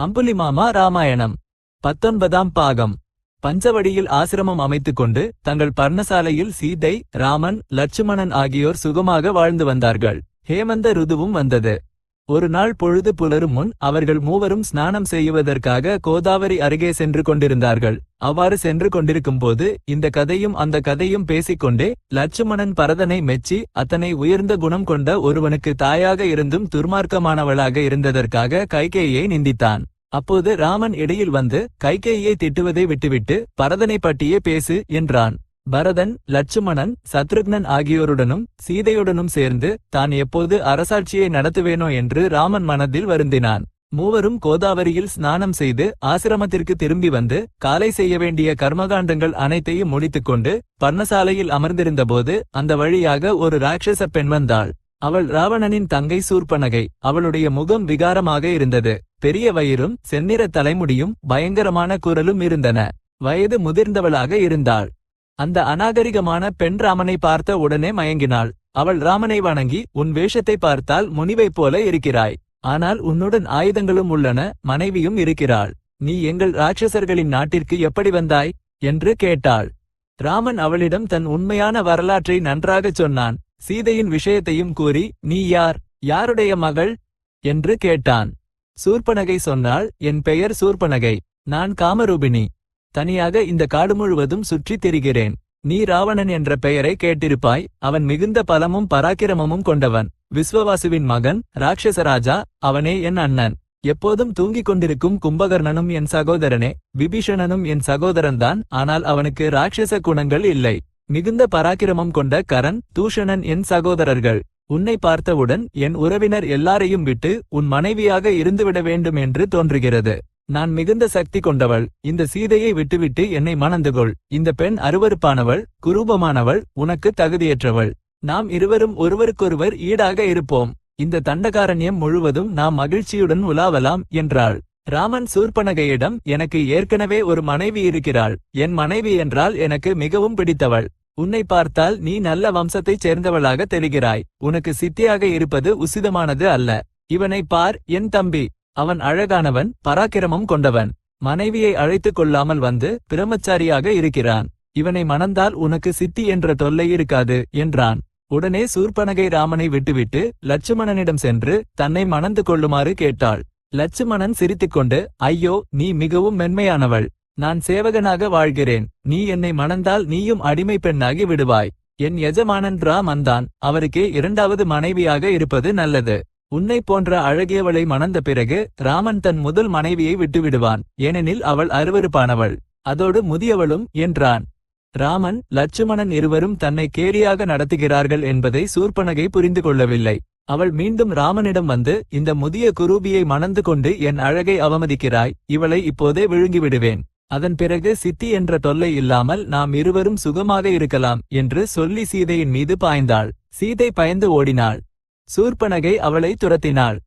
அம்புலிமாமா ராமாயணம். பத்தொன்பதாம் பாகம். பஞ்சவடியில் ஆசிரமம் அமைத்துக் கொண்டு தங்கள் பர்ணசாலையில் சீதை ராமன் லட்சுமணன் ஆகியோர் சுகமாக வாழ்ந்து வந்தார்கள். ஹேமந்த ருதுவும் வந்தது. ஒரு நாள் பொழுது புலரும் முன் அவர்கள் மூவரும் ஸ்நானம் செய்வதற்காக கோதாவரி அருகே சென்று கொண்டிருந்தார்கள். அவ்வாறு சென்று கொண்டிருக்கும்போது இந்த கதையும் அந்த கதையும் பேசிக்கொண்டே லட்சுமணன் பரதனை மெச்சி அத்தனை உயர்ந்த குணம் கொண்ட ஒருவனுக்கு தாயாக இருந்தும் துர்மார்க்கமானவளாக இருந்ததற்காக கைகேயை நிந்தித்தான். அப்போது ராமன் இடையில் வந்து கைகேயை திட்டுவதை விட்டுவிட்டு பரதனை பற்றியே பேசு என்றான். பரதன் லட்சுமணன் சத்ருக்னன் ஆகியோருடனும் சீதையுடனும் சேர்ந்து தான் எப்போது அரசாட்சியை நடத்துவேனோ என்று ராமன் மனதில் வருந்தினான். மூவரும் கோதாவரியில் ஸ்நானம் செய்து ஆசிரமத்திற்கு திரும்பி வந்து காலை செய்ய வேண்டிய கர்மகாண்டங்கள் அனைத்தையும் முடித்துக்கொண்டு பர்ணசாலையில் அமர்ந்திருந்தபோது அந்த வழியாக ஒரு ராட்சச பெண் வந்தாள். அவள் ராவணனின் தங்கை சூர்பனகை அவளுடைய முகம் விகாரமாக இருந்தது. பெரிய வயிறும் செந்நிற தலைமுடியும் பயங்கரமான குரலும் இருந்தன. வயது முதிர்ந்தவளாக இருந்தாள். அந்த அநாகரிகமான பெண் ராமனை பார்த்த உடனே மயங்கினாள். அவள் ராமனை வணங்கி உன் வேஷத்தை பார்த்தால் முனிவைப் போல இருக்கிறாய். ஆனால் உன்னுடன் ஆயுதங்களும் உள்ளன மனைவியும் இருக்கிறாள். நீ எங்கள் ராட்சசர்களின் நாட்டிற்கு எப்படி வந்தாய்? என்று கேட்டாள். ராமன் அவளிடம் தன் உண்மையான வரலாற்றை நன்றாகச் சொன்னான். சீதையின் விஷயத்தையும் கூறி நீ யார்? யாருடைய மகள்? என்று கேட்டான். சூர்பனகை சொன்னாள் என் பெயர் சூர்பனகை நான் காமரூபிணி. தனியாக இந்த காடு முழுவதும் சுற்றித் திரிகிறேன். நீ ராவணன் என்ற பெயரை கேட்டிருப்பாய் அவன் மிகுந்த பலமும் பராக்கிரமமும் கொண்டவன். விஸ்வவாசுவின் மகன் ராட்சசராஜா அவனே என் அண்ணன். எப்போதும் தூங்கிக் கொண்டிருக்கும் கும்பகர்ணனும் என் சகோதரனே விபீஷணனும் என் சகோதரன்தான் ஆனால் அவனுக்கு ராட்சச குணங்கள் இல்லை. மிகுந்த பராக்கிரமம் கொண்ட கரண் தூஷணன் என் சகோதரர்கள். உன்னை பார்த்தவுடன் என் உறவினர் எல்லாரையும் விட்டு உன் மனைவியாக இருந்துவிட வேண்டும் என்று தோன்றுகிறது. நான் மிகுந்த சக்தி கொண்டவள். இந்த சீதையை விட்டுவிட்டு என்னை மணந்துகொள். இந்த பெண் அருவருப்பானவள் குரூபமானவள் உனக்கு தகுதியற்றவள். நாம் இருவரும் ஒருவருக்கொருவர் ஈடாக இருப்போம். இந்த தண்டகாரண்யம் முழுவதும் நாம் மகிழ்ச்சியுடன் உலாவலாம் என்றாள். ராமன் சூர்பனகையிடம் எனக்கு ஏற்கனவே ஒரு மனைவி இருக்கிறாள். என் மனைவி என்றால் எனக்கு மிகவும் பிடித்தவள். உன்னை பார்த்தால் நீ நல்ல வம்சத்தைச் சேர்ந்தவளாக தெரிகிறாய். உனக்கு சித்தியாக இருப்பது உசிதமானது அல்ல. இவனை பார் என் தம்பி. அவன் அழகானவன் பராக்கிரமம் கொண்டவன். மனைவியை அழைத்துக் கொள்ளாமல் வந்து பிரம்மச்சாரியாக இருக்கிறான். இவனை மணந்தால் உனக்கு சித்தி என்ற தொல்லை இருக்காது என்றான். உடனே சூர்பனகை ராமனை விட்டுவிட்டு லட்சுமணனிடம் சென்று தன்னை மணந்து கொள்ளுமாறு கேட்டாள். லட்சுமணன் சிரித்துக்கொண்டு ஐயோ நீ மிகவும் மென்மையானவள். நான் சேவகனாக வாழ்கிறேன். நீ என்னை மணந்தால் நீயும் அடிமை பெண்ணாகி விடுவாய். என் எஜமானன் ராமன்தான் அவருக்கே இரண்டாவது மனைவியாக இருப்பது நல்லது. உன்னை போன்ற அழகியவளை மணந்த பிறகு ராமன் தன் முதல் மனைவியை விட்டுவிடுவான். ஏனெனில் அவள் அருவருப்பானவள். அதோடு முதியவளும் என்றான். ராமன் லட்சுமணன் இருவரும் தன்னை கேலியாக நடத்துகிறார்கள் என்பதை சூர்பனகை புரிந்து கொள்ளவில்லை. அவள் மீண்டும் ராமனிடம் வந்து இந்த முதிய குரூபியை மணந்து கொண்டு என் அழகை அவமதிக்கிறாய் இவளை இப்போதே விழுங்கிவிடுவேன். அதன் பிறகு சித்தி என்ற தொல்லை இல்லாமல் நாம் இருவரும் சுகமாக இருக்கலாம் என்று சொல்லி சீதையின் மீது பாய்ந்தாள். சீதை பயந்து ஓடினாள். சூர்பனகை அவளை துரத்தினாள்.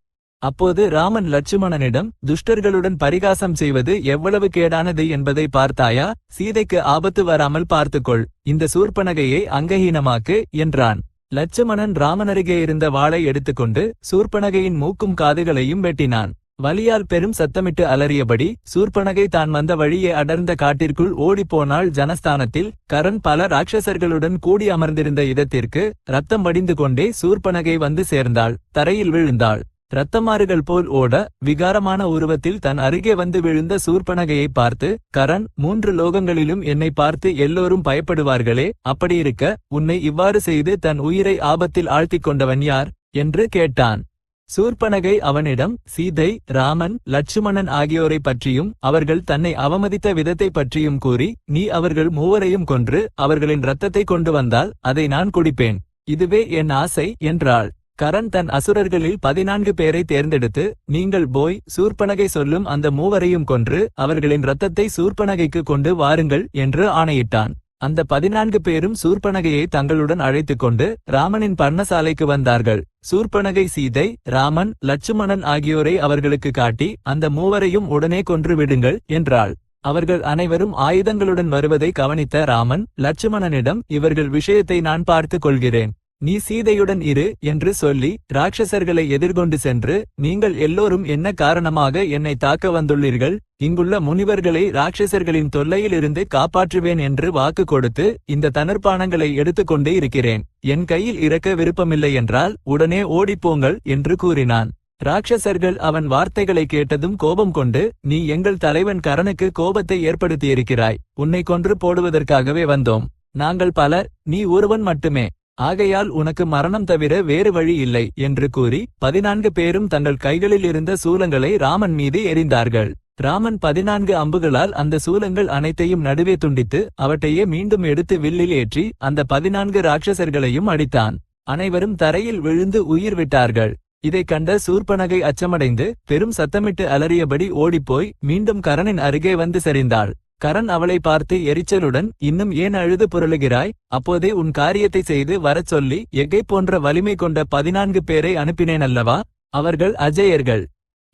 அப்போது ராமன் லட்சுமணனிடம் துஷ்டர்களுடன் பரிகாசம் செய்வது எவ்வளவு கேடானது என்பதை பார்த்தாயா? சீதைக்கு ஆபத்து வராமல் பார்த்துக்கொள். இந்த சூர்பனகையை அங்கஹீனமாக்கு என்றான். லட்சுமணன் ராமனருகே இருந்த வாளை எடுத்துக்கொண்டு சூர்பனகையின் மூக்கும் காதுகளையும் வெட்டினான். வலியால் பெரும் சத்தமிட்டு அலறியபடி சூர்பனகை தான் வந்த வழியே அடர்ந்த காட்டிற்குள் ஓடிப்போனாள் ஜனஸ்தானத்தில் கரண் பல ராட்சசர்களுடன் கூடி அமர்ந்திருந்த இடத்திற்கு ரத்தம் வடிந்து கொண்டே சூர்பனகை வந்து சேர்ந்தாள். தரையில் விழுந்தாள். ரத்தமாறுகள் போல் ஓட விகாரமான உருவத்தில் தன் அருகே வந்து விழுந்த சூர்பனகையை பார்த்து கரண் மூன்று லோகங்களிலும் என்னை பார்த்து எல்லோரும் பயப்படுவார்களே அப்படியிருக்க உன்னை இவ்வாறு செய்து தன் உயிரை ஆபத்தில் ஆழ்த்திக் கொண்டவன் யார்? என்று கேட்டான். சூர்பனகை அவனிடம் சீதை ராமன் லட்சுமணன் ஆகியோரை பற்றியும் அவர்கள் தன்னை அவமதித்த விதத்தை பற்றியும் கூறி நீ அவர்கள் மூவரையும் கொன்று அவர்களின் இரத்தத்தை கொண்டு வந்தால் அதை நான் குடிப்பேன். இதுவே என் ஆசை என்றாள். கரண் தன் அசுரர்களில் பதினான்கு பேரை தேர்ந்தெடுத்து நீங்கள் போய் சூர்பனகை சொல்லும் அந்த மூவரையும் கொன்று அவர்களின் இரத்தத்தை சூர்பனகைக்கு கொண்டு வாருங்கள் என்று ஆணையிட்டான். அந்த பதினான்கு பேரும் சூர்பனகையை தங்களுடன் அழைத்துக் கொண்டு ராமனின் பர்ணசாலைக்கு வந்தார்கள். சூர்பனகை சீதை ராமன் லட்சுமணன் ஆகியோரை அவர்களுக்கு காட்டி அந்த மூவரையும் உடனே கொன்று விடுங்கள் என்றாள். அவர்கள் அனைவரும் ஆயுதங்களுடன் வருவதை கவனித்த ராமன் லட்சுமணனிடம் இவர்கள் விஷயத்தை நான் பார்த்துக் கொள்கிறேன். நீ சீதையுடன் இரு என்று சொல்லி ராட்சசர்களை எதிர்கொண்டு சென்று நீங்கள் எல்லோரும் என்ன காரணமாக என்னை தாக்க வந்துள்ளீர்கள்? இங்குள்ள முனிவர்களை ராட்சசர்களின் தொல்லையிலிருந்து காப்பாற்றுவேன் என்று வாக்கு கொடுத்து இந்த தனர்பானங்களை எடுத்துக்கொண்டே இருக்கிறேன். என் கையில் இறக்க விருப்பமில்லை என்றால் உடனே ஓடிப்போங்கள் என்று கூறினான். ராட்சசர்கள் அவன் வார்த்தைகளை கேட்டதும் கோபம் கொண்டு நீ எங்கள் தலைவன் கரனுக்கு கோபத்தை ஏற்படுத்தியிருக்கிறாய். உன்னை கொன்று போடுவதற்காகவே வந்தோம். நாங்கள் பலர் நீ ஒருவன் மட்டுமே. ஆகையால் உனக்கு மரணம் தவிர வேறு வழி இல்லை என்று கூறி பதினான்கு பேரும் தங்கள் கைகளில் இருந்த சூலங்களை ராமன் மீது எறிந்தார்கள். ராமன் பதினான்கு அம்புகளால் அந்த சூலங்கள் அனைத்தையும் நடுவே துண்டித்து அவற்றையே மீண்டும் எடுத்து வில்லில் ஏற்றி அந்த பதினான்கு ராட்சசர்களையும் அடித்தான். அனைவரும் தரையில் விழுந்து உயிர் விட்டார்கள். இதைக் கண்ட சூர்பனகை அச்சமடைந்து பெரும் சத்தமிட்டு அலறியபடி ஓடிப்போய் மீண்டும் கரனின் அருகே வந்து சரிந்தாள் கரண் அவளை பார்த்து எரிச்சலுடன் இன்னும் ஏன் அழுது புரளுகிறாய்? அப்போதே உன் காரியத்தை செய்து வரச் சொல்லி எகை போன்ற வலிமை கொண்ட பதினான்கு பேரை அனுப்பினேன் அல்லவா அவர்கள் அஜயர்கள்.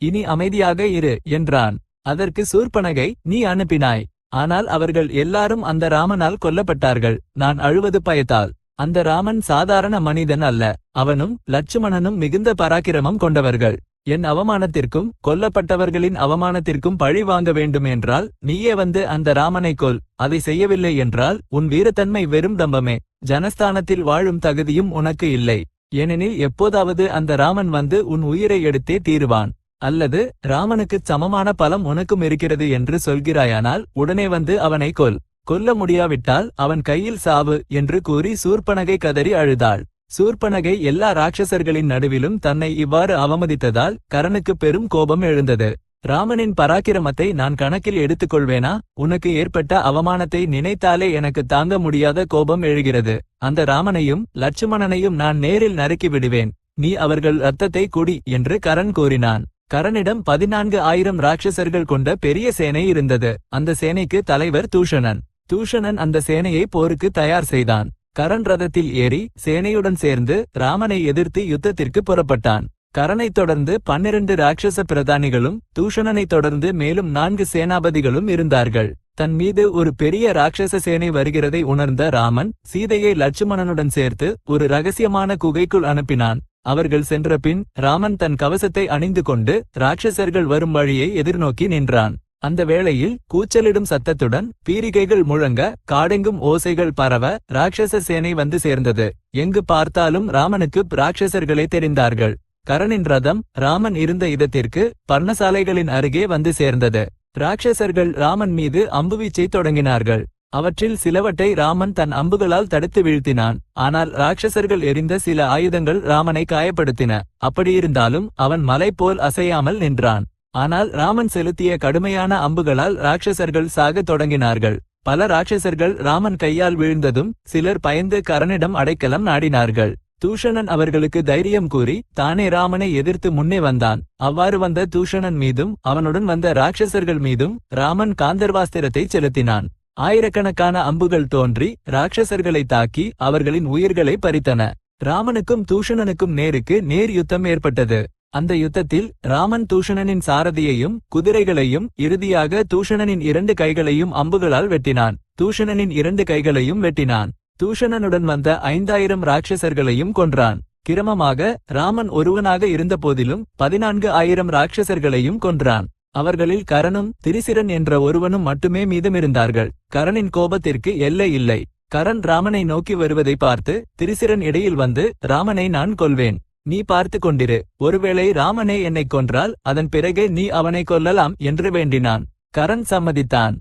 இனி அமைதியாக இரு என்றான். அதற்கு சூர்பனகை நீ அனுப்பினாய். ஆனால் அவர்கள் எல்லாரும் அந்த ராமனால் கொல்லப்பட்டார்கள். நான் அழுவது பயத்தால். அந்த ராமன் சாதாரண மனிதன் அல்ல. அவனும் லட்சுமணனும் மிகுந்த பராக்கிரமம் கொண்டவர்கள். என் அவமானத்திற்கும் கொல்லப்பட்டவர்களின் அவமானத்திற்கும் பழி வாங்க வேண்டும் என்றால் நீயே வந்து அந்த ராமனை கொல். அதை செய்யவில்லை என்றால் உன் வீரத்தன்மை வெறும் தம்பமே. ஜனஸ்தானத்தில் வாழும் தகுதியும் உனக்கு இல்லை. ஏனெனில் எப்போதாவது அந்த ராமன் வந்து உன் உயிரை எடுத்தே தீருவான். அல்லது ராமனுக்குச் சமமான பலம் உனக்கும் இருக்கிறது என்று சொல்கிறாயானால் உடனே வந்து அவனை கொல். கொல்ல முடியாவிட்டால் அவன் கையில் சாவு என்று கூறி சூர்பனகை கதறி அழுதாள். சூர்பனகை எல்லா ராட்சசர்களின் நடுவிலும் தன்னை இவ்வாறு அவமதித்ததால் கரனுக்கு பெரும் கோபம் எழுந்தது. ராமனின் பராக்கிரமத்தை நான் கணக்கில் எடுத்துக்கொள்வேனா? உனக்கு ஏற்பட்ட அவமானத்தை நினைத்தாலே எனக்கு தாங்க முடியாத கோபம் எழுகிறது. அந்த ராமனையும் லட்சுமணனையும் நான் நேரில் நறுக்கி விடுவேன். நீ அவர்கள் ரத்தத்தை குடி என்று கரண் கூறினான். கரனிடம் பதினான்கு ஆயிரம் ராட்சசர்கள் கொண்ட பெரிய சேனை இருந்தது. அந்த சேனைக்கு தலைவர் தூஷணன். தூஷணன் அந்த சேனையை போருக்கு தயார் செய்தான். கரண் ரதத்தில் ஏறி சேனையுடன் சேர்ந்து ராமனை எதிர்த்து யுத்தத்திற்கு புறப்பட்டான். கரனைத் தொடர்ந்து பன்னிரண்டு ராட்சச பிரதானிகளும் தூஷணனைத் தொடர்ந்து மேலும் நான்கு சேனாபதிகளும் இருந்தார்கள். தன் மீது ஒரு பெரிய ராட்சச சேனை வருகிறதை உணர்ந்த ராமன் சீதையை லட்சுமணனுடன் சேர்த்து ஒரு ரகசியமான குகைக்குள் அனுப்பினான். அவர்கள் சென்றபின் ராமன் தன் கவசத்தை அணிந்து கொண்டு ராட்சசர்கள் வரும் வழியை எதிர்நோக்கி நின்றான். அந்த வேளையில் கூச்சலிடும் சத்தத்துடன் பீரிகைகள் முழங்க காடெங்கும் ஓசைகள் பரவ ராட்சச சேனை வந்து சேர்ந்தது. எங்கு பார்த்தாலும் ராமனுக்கு ராட்சசர்களே தெரிந்தார்கள். கரனின் ரதம் ராமன் இருந்த இடத்திற்கு பர்ணசாலைகளின் அருகே வந்து சேர்ந்தது. ராட்சசர்கள் ராமன் மீது அம்புவீச்சை தொடங்கினார்கள். அவற்றில் சிலவற்றை ராமன் தன் அம்புகளால் தடுத்து வீழ்த்தினான். ஆனால் ராட்சசர்கள் எரிந்த சில ஆயுதங்கள் ராமனை காயப்படுத்தின. அப்படியிருந்தாலும் அவன் மலை போல் அசையாமல் நின்றான். ஆனால் ராமன் செலுத்திய கடுமையான அம்புகளால் ராட்சசர்கள் சாகத் தொடங்கினார்கள். பல ராட்சசர்கள் ராமன் கையால் வீழ்ந்ததும் சிலர் பயந்து கரனிடம் அடைக்கலம் நாடினார்கள். தூஷணன் அவர்களுக்கு தைரியம் கூறி தானே ராமனை எதிர்த்து முன்னே வந்தான். அவ்வாறு வந்த தூஷணன் மீதும் அவனுடன் வந்த ராட்சசர்கள் மீதும் ராமன் காந்தர்வாஸ்திரத்தை செலுத்தினான். ஆயிரக்கணக்கான அம்புகள் தோன்றி ராட்சசர்களை தாக்கி அவர்களின் உயிர்களை பறித்தன. ராமனுக்கும் தூஷணனுக்கும் நேருக்கு நேர் யுத்தம் ஏற்பட்டது. அந்த யுத்தத்தில் ராமன் தூஷணனின் சாரதியையும் குதிரைகளையும் இறுதியாக தூஷணனின் இரண்டு கைகளையும் அம்புகளால் வெட்டினான். தூஷணனின் இரண்டு கைகளையும் வெட்டினான். தூஷணனுடன் வந்த ஐந்தாயிரம் ராட்சசர்களையும் கொன்றான். கிரமமாக ராமன் ஒருவனாக இருந்தபோதிலும் பதினான்கு ஆயிரம் ராட்சசர்களையும் கொன்றான். அவர்களில் கரனும் திரிசிரன் என்ற ஒருவனும் மட்டுமே மீதமிருந்தார்கள். கரனின் கோபத்திற்கு எல்லை இல்லை. கரண் ராமனை நோக்கி வருவதை பார்த்து திரிசிரன் இடையில் வந்து ராமனை நான் கொல்வேன். நீ பார்த்து கொண்டிரு. ஒருவேளை ராமனே என்னைக் கொன்றால் அதன் பிறகே நீ அவனை கொல்லலாம் என்று வேண்டினான். கரண் சம்மதித்தான்.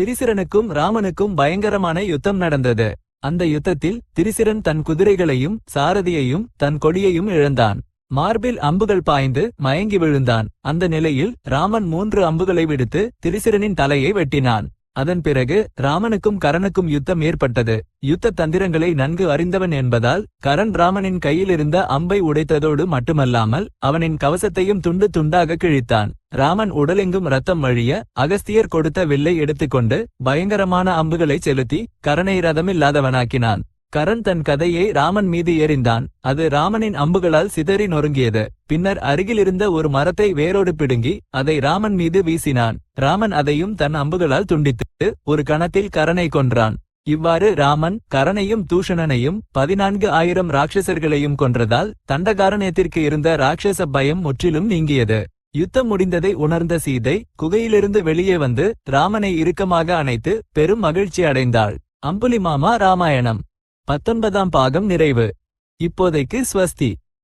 திரிசிரனுக்கும் ராமனுக்கும் பயங்கரமான யுத்தம் நடந்தது. அந்த யுத்தத்தில் திரிசிரன் தன் குதிரைகளையும் சாரதியையும் தன் கொடியையும் இழந்தான். மார்பில் அம்புகள் பாய்ந்து மயங்கி விழுந்தான். அந்த நிலையில் ராமன் மூன்று அம்புகளை விடுத்து திரிசிரனின் தலையை வெட்டினான். அதன் பிறகு ராமனுக்கும் கரனுக்கும் யுத்தம் ஏற்பட்டது. யுத்த தந்திரங்களை நன்கு அறிந்தவன் என்பதால் கரண் ராமனின் கையிலிருந்த அம்பை உடைத்ததோடு மட்டுமல்லாமல் அவனின் கவசத்தையும் துண்டு துண்டாக கிழித்தான். ராமன் உடலெங்கும் ரத்தம் வழிய அகஸ்தியர் கொடுத்த வில்லை எடுத்துக்கொண்டு பயங்கரமான அம்புகளை செலுத்தி கரனை ரதமில்லாதவனாக்கினான். கரண் தன் கதையை ராமன் மீது எறிந்தான். அது ராமனின் அம்புகளால் சிதறி நொறுங்கியது. பின்னர் அருகிலிருந்த ஒரு மரத்தை வேரோடு பிடுங்கி அதை ராமன் மீது வீசினான். ராமன் அதையும் தன் அம்புகளால் துண்டித்து ஒரு கணத்தில் கரனை கொன்றான். இவ்வாறு ராமன் கரணையும் தூஷணனையும் பதினான்கு ஆயிரம் ராட்சசர்களையும் கொன்றதால் தண்டகாரண்யத்திற்கு இருந்த ராட்சச பயம் முற்றிலும் நீங்கியது. யுத்தம் முடிந்ததை உணர்ந்த சீதை குகையிலிருந்து வெளியே வந்து ராமனை இறுக்கமாக அணைத்து பெரும் மகிழ்ச்சி அடைந்தாள். அம்புலிமாமா ராமாயணம். பத்தொன்பதாம் பாகம் நிறைவு. இப்போதைக்கு ஸ்வஸ்தி.